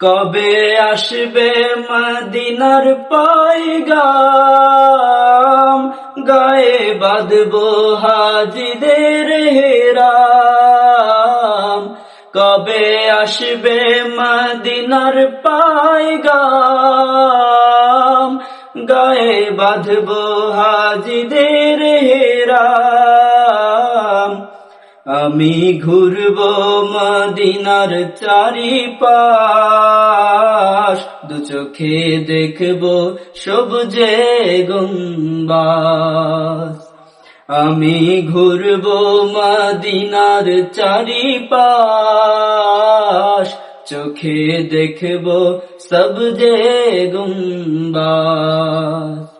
কবে আসবে মদিনার পাইগাম গায়ে বাঁধব হাজিদের হেরাম। কবে আসবে মদিনার পাইগাম গায়ে বাঁধব হাজিদের হেরাম। আমি ঘুরব মদিনার চারিপাশ। দু চোখে দেখব সবুজে গুম্বাস আমি ঘুরব মদিনার চারিপাশ। চোখে দেখব সবজে গুম্বাস